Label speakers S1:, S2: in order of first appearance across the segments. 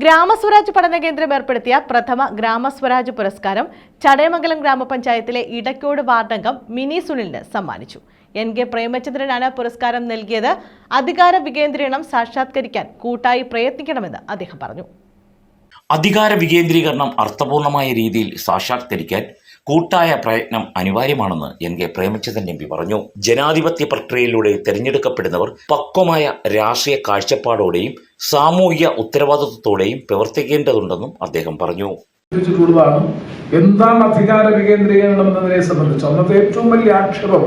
S1: ഗ്രാമസ്വരാജ് പഠന കേന്ദ്രം ഏർപ്പെടുത്തിയ പ്രഥമ ഗ്രാമസ്വരാജ് പുരസ്കാരം ചടയമംഗലം ഗ്രാമപഞ്ചായത്തിലെ ഇടക്കോട് വാർഡംഗം മിനി സുനിലിന് സമ്മാനിച്ചു. എൻ കെ പ്രേമചന്ദ്രനാണ് പുരസ്കാരം നൽകിയത്. അധികാര വികേന്ദ്രീകരണം സാക്ഷാത്കരിക്കാൻ കൂട്ടായി പ്രയത്നിക്കണമെന്ന് അദ്ദേഹം പറഞ്ഞു.
S2: അധികാര വികേന്ദ്രീകരണം അർത്ഥപൂർണമായ രീതിയിൽ സാക്ഷാത്കരിക്കാൻ കൂട്ടായ പ്രയത്നം അനിവാര്യമാണെന്ന് N K Premachandran M P പറഞ്ഞു. ജനാധിപത്യ പ്രക്രിയയിലൂടെ തെരഞ്ഞെടുക്കപ്പെടുന്നവർ പക്വമായ രാഷ്ട്രീയ കാഴ്ചപ്പാടോടെയും സാമൂഹിക ഉത്തരവാദിത്വത്തോടെയും പ്രവർത്തിക്കേണ്ടതുണ്ടെന്നും അദ്ദേഹം പറഞ്ഞു.
S3: എന്താണ് അധികാര വികേന്ദ്രീകരണം എന്നതിനെ സംബന്ധിച്ച് അന്നത്തെ ഏറ്റവും വലിയ ആക്ഷേപം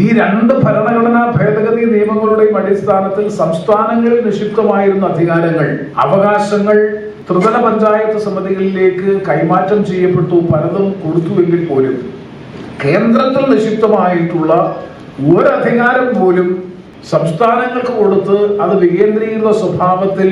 S3: ഈ രണ്ട് ഭരണഘടനാ ഭേദഗതി നിയമങ്ങളുടെയും അടിസ്ഥാനത്തിൽ സംസ്ഥാനങ്ങളിൽ നിക്ഷിപ്തമായിരുന്ന അധികാരങ്ങൾ അവകാശങ്ങൾ ത്രിതല പഞ്ചായത്ത് സമിതികളിലേക്ക് കൈമാറ്റം ചെയ്യപ്പെട്ടു പലതും കൊടുത്തുവെങ്കിൽ പോലും കേന്ദ്രത്തിൽ നിക്ഷിപ്തമായിട്ടുള്ള ഒരധികാരം പോലും സംസ്ഥാനങ്ങൾക്ക് കൊടുത്ത് അത് വികേന്ദ്രീകൃത സ്വഭാവത്തിൽ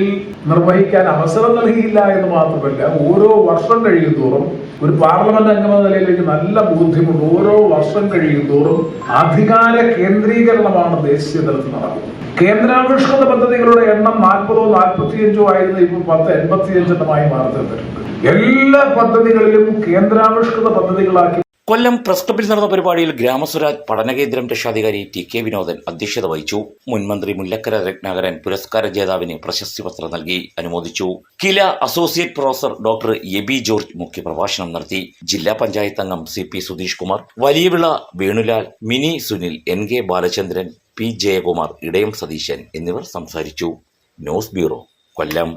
S3: നിർവഹിക്കാൻ അവസരം നൽകിയില്ല എന്ന് മാത്രമല്ല ഓരോ വർഷം കഴിയുന്തോറും ഒരു പാർലമെന്റ് അംഗമെന്ന നിലയിലേക്ക് നല്ല ബോധ്യമുണ്ട്. ഓരോ വർഷം കഴിയുന്തോറും അധികാര കേന്ദ്രീകരണമാണ് ദേശീയ തലത്തിൽ നടക്കുന്നത്. കേന്ദ്രാവിഷ്കൃത പദ്ധതികളുടെ എണ്ണം നാൽപ്പതോ നാൽപ്പത്തിയഞ്ചോ ആയിരുന്നു ഇപ്പോൾ പത്ത് എൺപത്തിയഞ്ചെണ്ണമായി മാറി തീർന്നിട്ടുണ്ട്. എല്ലാ പദ്ധതികളിലും കേന്ദ്രാവിഷ്കൃത പദ്ധതികളാക്കി
S2: കൊല്ലം പ്രസ് ക്ലബിൽ നടന്ന പരിപാടിയിൽ ഗ്രാമസ്വരാജ് പഠനകേന്ദ്രം രക്ഷാധികാരി ടി കെ വിനോദൻ അധ്യക്ഷത വഹിച്ചു. മുൻമന്ത്രി മുല്ലക്കര രത്നാകരൻ പുരസ്കാര ജേതാവിന് പ്രശസ്തി പത്രം നൽകി അനുമോദിച്ചു. Kila associate professor doctor Aby George മുഖ്യപ്രഭാഷണം നടത്തി. ജില്ലാ പഞ്ചായത്ത് അംഗം C P Sudheesh Kumar Valiyavila Venulal Mini Sunil N K Balachandran P Jayakumar Edayam Satheesan എന്നിവർ സംസാരിച്ചു. News bureau Kollam.